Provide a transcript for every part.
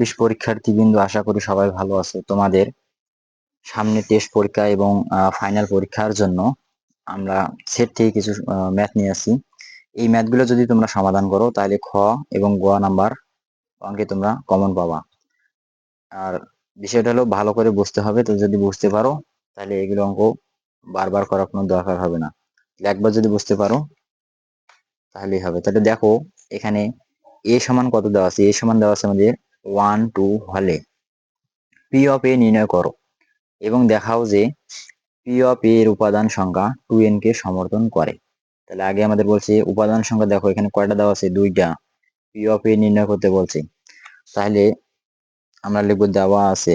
চব্বিশ পরীক্ষার্থী বিন্দু আশা করি সবাই ভালো আছো। তোমাদের সামনে টেস্ট পরীক্ষা এবং ফাইনাল পরীক্ষার জন্য আমরা সেট থেকে কিছু ম্যাথ নিয়ে আসি। এই ম্যাথগুলো যদি তোমরা সমাধান করো, তাহলে খ এবং গ নাম্বার অঙ্কে তোমরা কমন পাবা। আর বিষয়টা হলো ভালো করে বুঝতে হবে, তো যদি বুঝতে পারো, তাহলে এগুলো অঙ্ক বারবার করার কোনো দরকার হবে না। একবার যদি বুঝতে পারো, তাহলেই হবে। তাহলে দেখো, এখানে এ সমান কত দেওয়া আছে? এ সমান দেওয়া আছে আমাদের ওয়ান টু হলে পি অফ এ নির্ণয় করো এবং দেখাও যে পি অফ এর উপাদান সংখ্যা টু এন কে সমর্থন করে। তাহলে আগে আমাদের বলছে উপাদান সংখ্যা দেখো, এখানে কয়টা দেওয়া আছে? দুইটা। পি অফ এ নির্ণয় করতে বলছে। তাহলে আমরা লিখব দেওয়া আছে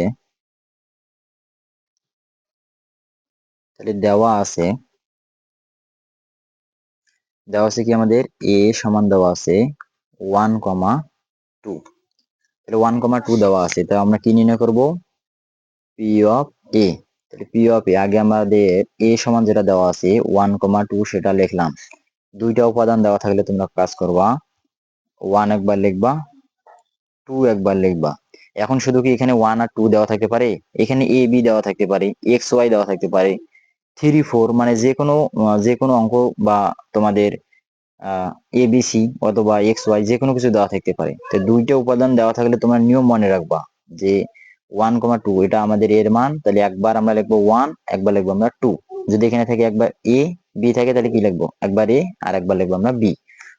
তাহলে দেওয়া আছে দেওয়া আছে কি আমাদের? এ সমান দেওয়া আছে ওয়ান কমা টু তাহলে ওয়ান কমা টু দেওয়া আছে তো আমরা কি নির্ণয় করব? পি অফ এ তাহলে পি অফ এ আগে আমাদের এ সমান যেটা দেওয়া আছে ওয়ান কমা টু সেটা লিখলাম। দুইটা উপাদান দেওয়া থাকলে তোমরা কাজ করবা। ওয়ান একবার লিখবা টু একবার লিখবা। এখন শুধু কি এখানে ওয়ান আর টু দেওয়া থাকতে পারে? এখানে এ বি দেওয়া থাকতে পারে এক্স ওয়াই দেওয়া থাকতে পারে। থ্রি ফোর মানে যে কোনো যে কোনো অঙ্ক বা তোমাদের এবিসি অথবা এক্স ওয়াই যে কোনো কিছু দেওয়া থাকতে পারে। তো দুইটা উপাদান দেওয়া থাকলে তোমার নিয়ম মনে রাখবা যে ওয়ান কমা টু এটা আমাদের এর মান, তাহলে একবার আমরা লিখব ওয়ান একবার লিখব আমরা টু যদি এখানে থাকে একবার এ বি থাকে, তাহলে কি লিখব? একবার এ আর একবার লিখব আমরা বি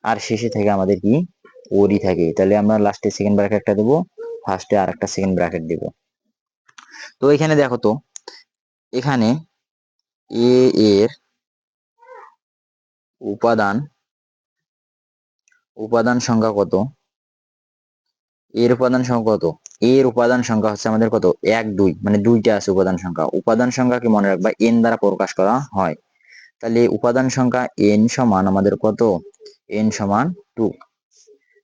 আর শেষে থেকে আমাদের কি? ওরই থাকে। তাহলে আমরা লাস্টে সেকেন্ড ব্র্যাকেটটা দেবো ফার্স্টে আর একটা সেকেন্ড ব্র্যাকেট দেব। তো এখানে দেখো তো, এখানে এ এর উপাদান উপাদান সংখ্যা কত? এর উপাদান সংখ্যা কত? এর উপাদান সংখ্যা হচ্ছে আমাদের কত? এক, দুই মানে দুইটা আছে উপাদান সংখ্যা। উপাদান সংখ্যাকে মনে রাখবা? এন দ্বারা প্রকাশ করা হয়। তাহলে উপাদান সংখ্যা এন সমান আমাদের কত? এন সমান টু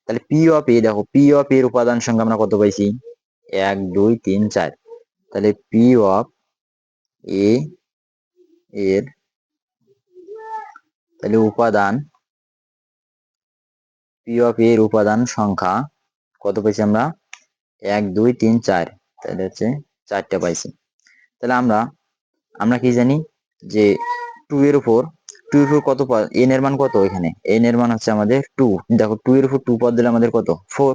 তাহলে পি অফ এ দেখো পি অফ এর উপাদান সংখ্যা আমরা কত পাইছি? এক, দুই, তিন, চার। তাহলে পি অফ এ এর, তাহলে উপাদান পি অফ এর উপাদান সংখ্যা কত পাইছি আমরা? এক, দুই, তিন, চার। তাহলে হচ্ছে চারটা পাইছি। তাহলে আমরা আমরা কি জানি যে টু এর উপর টু এর উপর কত এন এর মান কত এখানে? এন এর মান হচ্ছে আমাদের টু দেখো টু এর উপর টু পদ দিলে আমাদের কত? ফোর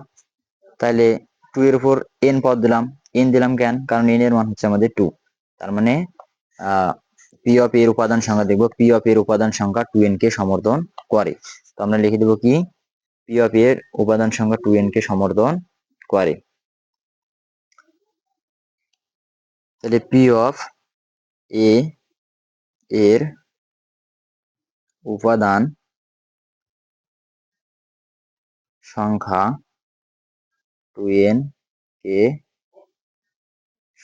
তাহলে টু এর উপর এন পদ দিলাম। এন দিলাম কেন? কারণ এন এর মান হচ্ছে আমাদের টু তার মানে পি অফ এর উপাদান সংখ্যা দেখব। পি অফ এর উপাদান সংখ্যা টু এন কে সমর্থন করে। তো আমরা লিখে দেবো কি? পি অফ এর উপাদান সংখ্যা টু এন কে সমর্থন করে। তাহলে পি অফ এ এর উপাদান সংখ্যা টু এন কে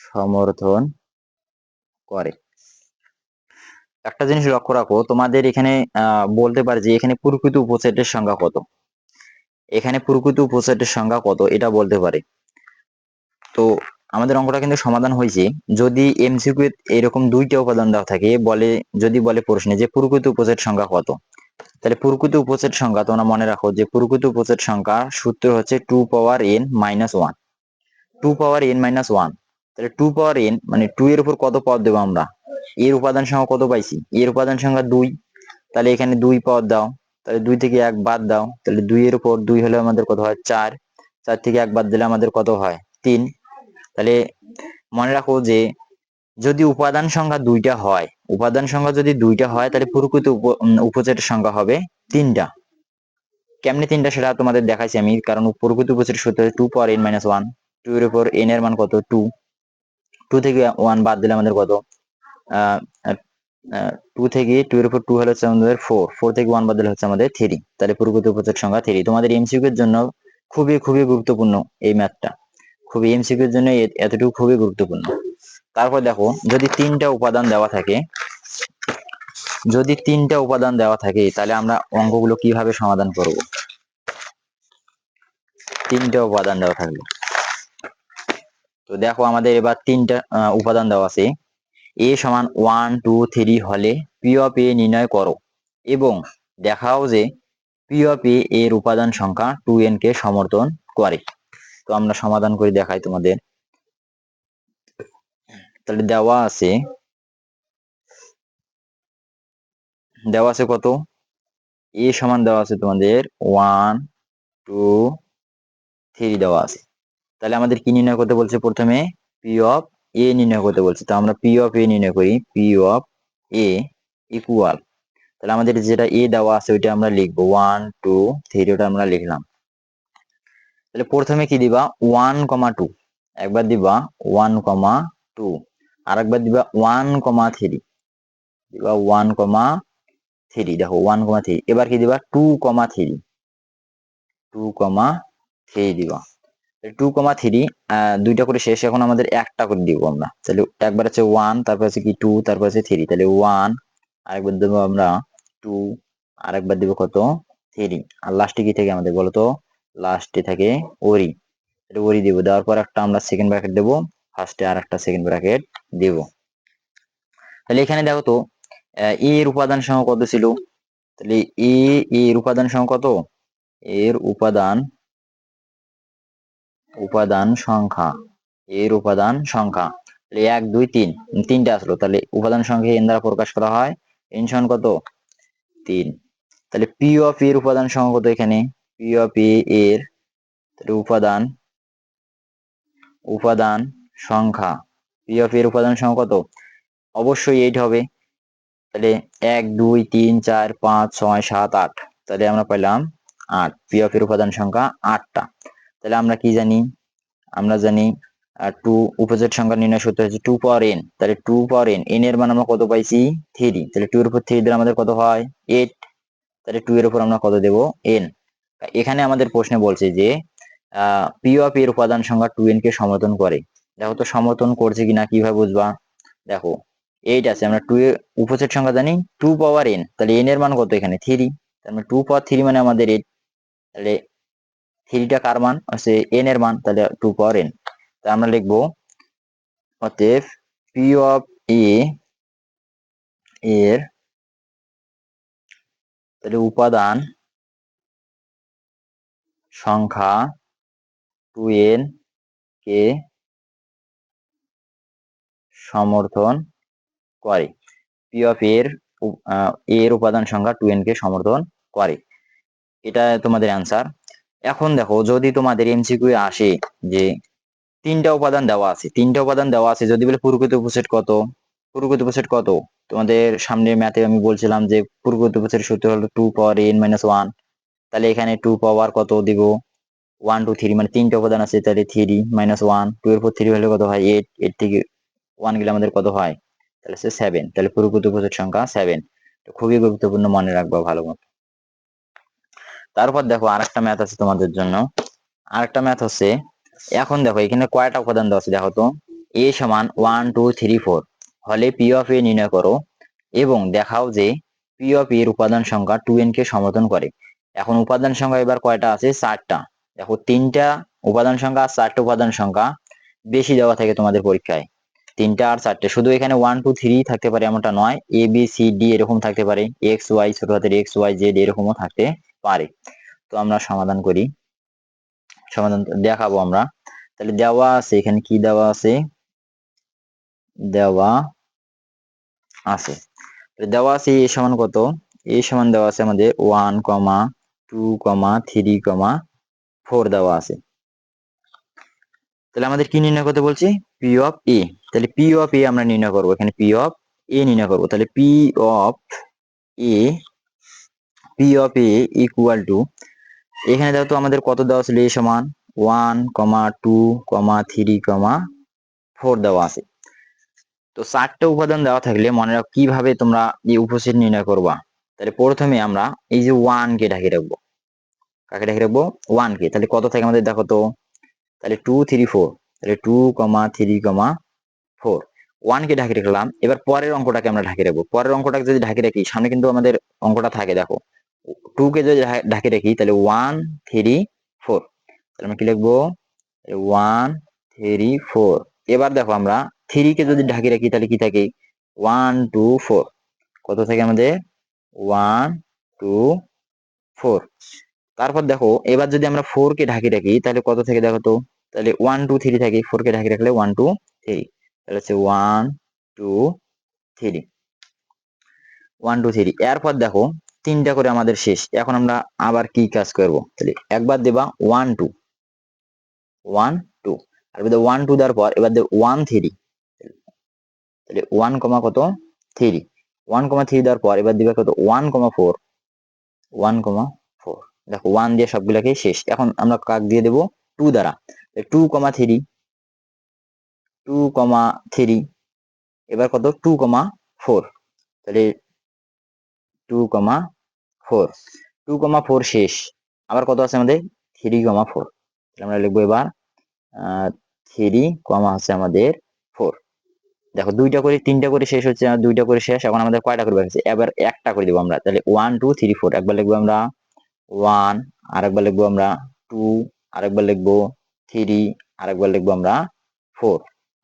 সমর্থন করে। একটা জিনিস লক্ষ্য রাখো, তোমাদের এখানে বলতে পারে যে এখানে প্রকৃত উপসেটের সংখ্যা কত? এখানে প্রকৃত উপসেটের সংখ্যা কত এটা বলতে পারে। তো আমাদের অঙ্কটা কিন্তু সমাধান হয়েছে। যদি এমসিকিউ এরকম দুইটা উপাদান দেওয়া থাকে, বলে, যদি বলে প্রশ্নে যে প্রকৃত উপসেট সংখ্যা কত, তাহলে প্রকৃত উপসেট সংখ্যা তোমরা মনে রাখো যে প্রকৃত উপসেট সংখ্যা সূত্র হচ্ছে two power N minus one two power N minus one তাহলে টু পাওয়ার এন মানে টু এর উপর কত পদ দেবো আমরা? এর উপাদান সংখ্যা কত পাইছি? এর উপাদান সংখ্যা দুই। তাহলে এখানে দুই পদ দাও। তাহলে দুই থেকে এক বাদ দাও। তাহলে দুই এর উপর দুই হলে আমাদের কত হয়? চার। চার থেকে এক বাদ দিলে আমাদের কত হয়? তিন। তাহলে মনে রাখো যে যদি উপাদান সংখ্যা দুইটা হয়, উপাদান সংখ্যা যদি দুইটা হয়, তাহলে প্রকৃত উপচেটের সংখ্যা হবে তিনটা। কেমনি তিনটা সেটা তোমাদের দেখাইছি আমি, কারণ প্রকৃত উপচেটের সূত্র two power N minus one two এর উপর এন এর মান কত? টু টু থেকে ওয়ান বাদ দিলে আমাদের কত? টু থেকে টু এর উপর টু হলে হচ্ছে আমাদের ফোর ফোর থেকে ওয়ান বাদ দিলে হচ্ছে আমাদের থ্রি তাহলে প্রকৃত উপচেট সংখ্যা থ্রি তোমাদের এমসিকিউ এর জন্য খুবই খুবই গুরুত্বপূর্ণ এই ম্যাথটা খুবই এমসিকিউ এর জন্য এতটুকু খুবই গুরুত্বপূর্ণ। তারপর দেখো, যদি তিনটা উপাদান দেওয়া থাকে, যদি তিনটা উপাদান দেওয়া থাকে, তাহলে আমরা অঙ্কগুলো কীভাবে সমাধান করব? তিনটা উপাদান দেওয়া থাকবে তো দেখো আমাদের এবার তিনটা উপাদান দেওয়া আছে। এ সমান ওয়ান টু থ্রি হলে পি অফ এ নির্ণয় করো এবং দেখাও যে পি অফ এ এর উপাদান সংখ্যা টু এন কে সমর্থন করে। তো আমরা সমাধান করে দেখাই তোমাদের। তাহলে দেওয়া আছে দেওয়া আছে কত? এ সমান দেওয়া আছে তোমাদের ওয়ান টু থ্রি দেওয়া আছে। তাহলে আমাদের কি নির্ণয় করতে বলছে প্রথমে পি অফ এ নির্ণয় করতে বলছে, তো আমরা পি অফ এ নির্ণয় করি পি অফ এ ইকুয়াল তাহলে আমাদের যেটা এ দেওয়া আছে ওইটা আমরা লিখব ওয়ান টু থ্রি ওটা আমরা লিখলাম। তাহলে প্রথমে কি দিবা? ওয়ান কমা টু একবার দিবা ওয়ান কমা টু আর একবার দিবা ওয়ান কমা থ্রি দিবা ওয়ান কমা থ্রি দেখো ওয়ান কমা থ্রি এবার কি দিবা? Two comma three two comma three দিবা। টু কমা থ্রি দুইটা করে শেষ, এখন আমাদের একটা করে দিব আমরা। তাহলে একবার হচ্ছে ওয়ান তারপর হচ্ছে কি টু তারপর হচ্ছে থ্রি তাহলে ওয়ান আরেকবার দেবো আমরা টু আরেকবার দিব কত? থ্রি আর লাস্টে কি থাকে আমাদের বলতো? লাস্টে থাকে ওরি। এটা ওরি দিব। দেওয়ার পর একটা আমরা সেকেন্ড ব্র্যাকেট দেবো। ফার্স্টে আর একটা সেকেন্ড ব্র্যাকেট দেব। তাহলে এখানে দেখো তো এ এর উপাদান সংখ্যা কত ছিল? তাহলে এ, এর উপাদান সংখ্যা কত? এর উপাদান উপাদান সংখ্যা। এর উপাদান সংখ্যা। এক, দুই, তিন। তিনটা আসলো। তাহলে উপাদান সংখ্যা এন দ্বারা প্রকাশ করা হয় এন সমান কত? তিন। তাহলে পি অফ এর উপাদান সংখ্যা কত এখানে? পি অফ এর উপাদান উপাদান সংখ্যা। পি অফ এর উপাদান সংখ্যা কত? অবশ্যই এইট হবে। তাহলে এক, দুই, তিন, চার, পাঁচ, ছয়, সাত, আট। তাহলে আমরা পেলাম আট। পি অফ এর উপাদান সংখ্যা আটটা। তাহলে আমরা কি জানি? আমরা জানি টু উপজেট সংখ্যা নির্ণয় সূত্র হচ্ছে টু পাওয়ার এন তাহলে টু পাওয়ার এন এন এর মান আমরা কত পাইছি? থ্রি তাহলে টু এর উপর থ্রি দিলে আমাদের কত হয়? এইট তাহলে টু এর উপর আমরা কত দেব? এন এখানে আমাদের প্রশ্নে বলছে যে পি অফ এর উপাদান সংখ্যা টু এন কে সমর্থন করে। দেখো তো সমর্থন করছে কিনা, কীভাবে বুঝবা? দেখো এইট আছে, আমরা টু এর উপসেট সংখ্যা জানি টু পাওয়ার এন তাহলে এন এর মান কত এখানে? থ্রি তাহলে টু পাওয়ার থ্রি মানে আমাদের এইট তাহলে থ্রিটা কার মান? হচ্ছে এন এর মান, তাহলে টু পাওয়ার এন তা আমরা লিখব, অতএব পি অফ এ এর, তাহলে উপাদান সংখ্যা টু এন কে সমর্থন করে। পি অফ এর এর উপাদান সংখ্যা টু এন কে সমর্থন করে। এটা তোমাদের অ্যান্সার এখন দেখো, যদি তোমাদের এমসিকিউ আসে যে তিনটা উপাদান দেওয়া আছে, তিনটা উপাদান দেওয়া আছে, যদি বলে প্রকৃত উপসেট কত? প্রকৃত উপসেট কত? তোমাদের সামনে ম্যাথে আমি বলছিলাম যে প্রকৃত উপসেট সূত্র হলো two power N minus one তাহলে এখানে টু পাওয়ার কত দিব? ওয়ান টু থ্রি মানে তিনটা উপাদান আছে, তাহলে থ্রি মাইনাস ওয়ান টু এর পর থ্রি হলে কত হয়? এইট এইট থেকে ওয়ান গেলে আমাদের কত হয়? তাহলে সে সেভেন তাহলে প্রকৃত উপসেট সংখ্যা সেভেন খুবই গুরুত্বপূর্ণ মনে রাখবা ভালো মতো। তারপর দেখো আরেকটা ম্যাথ আছে তোমাদের জন্য। আরেকটা ম্যাথ হচ্ছে, এখন দেখো এখানে কয়টা উপাদান দেওয়া আছে দেখো তো? A one two three four four হলে পি অফ এ নির্ণয় করো এবং দেখাও যে পি অফ এর উপাদান সংখ্যা টু এন কে সমর্থন করে। এখন উপাদান সংখ্যা এবার কয়টা আছে? চারটা। দেখো তিনটা উপাদান সংখ্যা আর চারটা উপাদান সংখ্যা বেশি দেওয়া থাকে তোমাদের পরীক্ষায়। তিনটা আর চারটে। শুধু এখানে ওয়ান টু থ্রি থাকতে পারে এমনটা নয়। এ বি সি ডি এরকম থাকতে পারে। এক্স ওয়াই ছোট হাতের এক্স ওয়াই জেড এরকমও থাকতে পারে। তো আমরা সমাধান করি। সমাধান দেখাবো আমরা। তাহলে দেওয়া আছে, এখানে কি দেওয়া আছে? দেওয়া আছে। দেওয়া আছে এ সমান কত? এ সমান দেওয়া আছে আমাদের one comma two comma three comma four দেওয়া আছে। তাহলে আমাদের কি নির্ণয় করতে বলছি? পি অফ এ তাহলে পি অফ এ আমরা নির্ণয় করব। এখানে পি অফ এ নির্ণয় করব। তাহলে P of A P of A equal to এখানে দেখো তো আমাদের কত দেওয়া ছিল এ সমান one comma two comma three comma four দেওয়া আছে। তো চারটা উপাদান দেওয়া থাকলে মনে রাখো কীভাবে তোমরা এই উপসেট নির্ণয় করবা? তাহলে প্রথমে আমরা এই যে ওয়ান কে ঢাকি রাখব। কাকে ঢাকি রাখব? ওয়ান কে। তাহলে কত থাকে আমাদের দেখো তো? তাহলে টু থ্রি ফোর তাহলে two comma three comma four one কে ঢাকি রাখলাম। এবার পরের অঙ্কটাকে আমরা ঢাকি রাখব। পরের অঙ্কটাকে যদি ঢাকি রাখি, সামনে কিন্তু আমাদের অঙ্কটা থাকে, দেখো। টু কে যদি ঢাকি রাখি তাহলে ওয়ান থ্রি ফোর তাহলে আমরা কি লিখব? ওয়ান থ্রি ফোর এবার দেখো আমরা থ্রি কে যদি ঢাকি রাখি, তাহলে কি থাকে? ওয়ান টু ফোর কত থাকে আমাদের? ওয়ান টু ফোর তারপর দেখো, এবার যদি আমরা ফোর কে ঢাকি রাখি, তাহলে কত থেকে দেখো তো? তাহলে ওয়ান টু থ্রি থাকে। ফোর কে ঢাকি রাখলে ওয়ান টু থ্রি তাহলে হচ্ছে one two three one two three এরপর দেখো তিনটা করে আমাদের শেষ। এখন আমরা আবার কি কাজ করব? তাহলে একবার দেবা ওয়ান টু ওয়ান টু আর ওয়ান টু দেওয়ার পর এবার দেব ওয়ান থ্রি তাহলে ওয়ান কমা কত? থ্রি ওয়ান কমা থ্রি দেওয়ার পর এবার দিবে কত? One comma four one comma four দেখো ওয়ান দিয়ে সবগুলোকে শেষ। এখন আমরা কাক দিয়ে দেবো? টু দ্বারা। Two comma three two comma three এবার কত? টু কমা ফোর তাহলে two comma four two comma four শেষ। আবার কত আছে আমাদের? থ্রি কমা ফোর আমরা লিখব এবার থ্রি কমা হচ্ছে আমাদের ফোর দেখো, দুইটা করে, তিনটা করে শেষ হচ্ছে দুইটা করে শেষ। এখন আমাদের কয়টা করে বাকি এবার একটা করে দিব আমরা। তাহলে ওয়ান টু থ্রি ফোর একবার লিখব আমরা ওয়ান আরেকবার লিখব আমরা টু আরেকবার লিখব থ্রি আরেকবার লিখব আমরা ফোর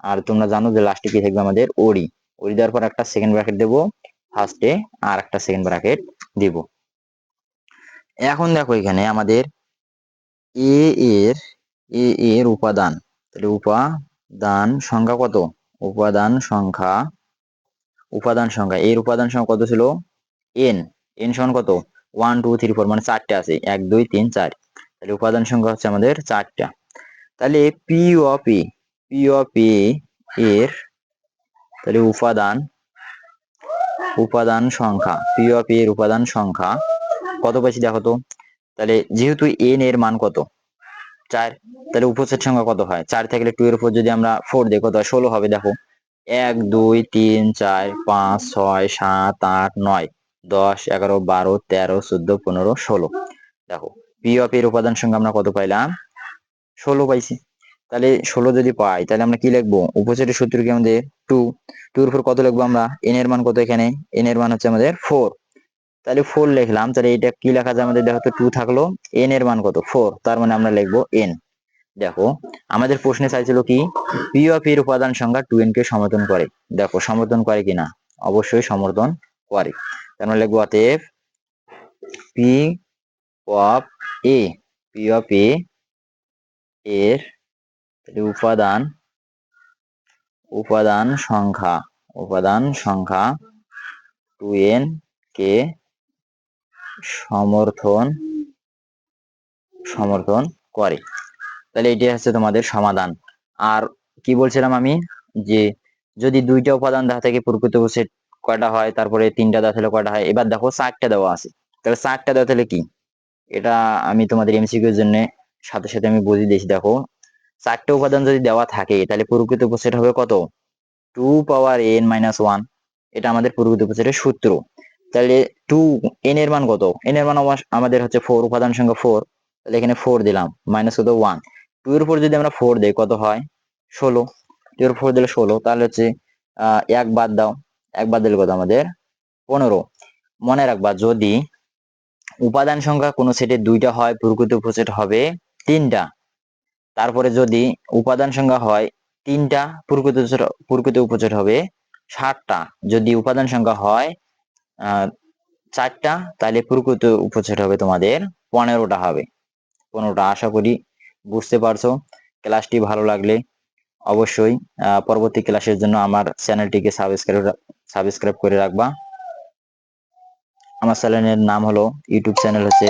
আর তোমরা জানো যে লাস্টে কি থাকবে আমাদের? ওরি ওরি দেওয়ার পর একটা সেকেন্ড ব্র্যাকেট দেবো। ফার্স্টে আর একটা সেকেন্ড ব্র্যাকেট দিব। এখন দেখো এখানে আমাদের এ এর এ এর উপাদান, তাহলে উপাদান সংখ্যা কত? উপাদান সংখ্যা উপাদান সংখ্যা, এর উপাদান সংখ্যা কত ছিল? এন এন সমান কত? ওয়ান টু থ্রি ফোর মানে চারটে আছে, এক, দুই, তিন, চার। তাহলে উপাদান সংখ্যা হচ্ছে আমাদের চারটা। তাহলে P of A P of A এর, তাহলে উপাদান উপাদান সংখ্যা পি অফ এর উপাদান সংখ্যা কত পাইছি দেখো তো তাহলে যেহেতু এন এর মান কত? চার। তাহলে উপসেট সংখ্যা কত হয়? চার থাকলে টু এর উপর যদি আমরা ফোর দিই কত ষোলো হবে, দেখো। এক, দুই, তিন, চার, পাঁচ, ছয়, সাত, আট, নয়, দশ, এগারো, বারো, তেরো, চোদ্দ, পনেরো, ষোলো। দেখো পি অফ এর উপাদান সংখ্যা আমরা কত পাইলাম? ষোলো পাইছি। তাহলে ষোলো যদি পাই, তাহলে আমরা কি লিখব? উপসেটের সূত্র কি আমাদের? টু টু এর উপর কত লিখব আমরা? এন এর মান কত এখানে? এন এর মান হচ্ছে আমাদের ফোর তাহলে ফোর লিখলাম, তাহলে এটা কি লেখা যায় আমাদের? দেখো তো টু থাকল এন এর মান কত? ফোর তার মানে আমরা লিখব এন দেখো, আমাদের প্রশ্নে চাইছিল কি? পি অফ এর উপাদান সংখ্যা টু এন কে সমর্থন করে। দেখো, সমর্থন করে কিনা? অবশ্যই সমর্থন করে। তার মানে লিখব অতএব P of A P of A এর উপাদান উপাদান সংখ্যা উপাদান সংখ্যা টু এন কে সমর্থন সমর্থন করে। তাহলে এটি হচ্ছে তোমাদের সমাধান। আর কি বলছিলাম আমি? যে যদি দুইটা উপাদান দেওয়া থেকে প্রকৃত সেট কয়টা হয়, তারপরে তিনটা দেওয়া থাকলে কয়টা হয়? এবার দেখো চারটা দেওয়া আছে। তাহলে চারটা দেওয়া থাকলে কি? এটা আমি তোমাদের এমসিকিউর জন্য সাথে সাথে আমি বুঝিয়ে দিয়েছি, দেখো। চারটে উপাদান যদি দেওয়া থাকে, তাহলে প্রকৃত উপসেট হবে কত? Two power N minus one এটা আমাদের প্রকৃত উপসেটের সূত্র। তাহলে টু এন এর মান কত? এন এর মান আমাদের হচ্ছে ফোর উপাদান সংখ্যা ফোর তাহলে এখানে ফোর দিলাম মাইনাস কত ওয়ান টু এর উপর যদি আমরা ফোর দিই, কত হয়? ষোলো। টু এর ফোর দিলে ষোলো, তাহলে হচ্ছে এক বাদ দাও। এক বাদ দিলে কত আমাদের? পনেরো। মনে রাখবা, যদি উপাদান সংখ্যা কোনো সেটে দুইটা হয়, প্রকৃত উপসেট হবে তিনটা। তারপরে যদি উপাদান সংখ্যা হয় তিনটা, প্রকৃত প্রকৃত উপসেট হবে ষাটটা যদি উপাদান সংখ্যা হয় চারটা তাহলে প্রকৃত উপসেট হবে তোমাদের পনেরোটা হবে। পনেরোটা, আশা করি বুঝতে পারছ। ক্লাসটি ভালো লাগলে অবশ্যই পরবর্তী ক্লাসের জন্য আমার চ্যানেলটিকে সাবস্ক্রাইব সাবস্ক্রাইব করে রাখবা। আমার চ্যানেলের নাম হলো, ইউটিউব চ্যানেল হচ্ছে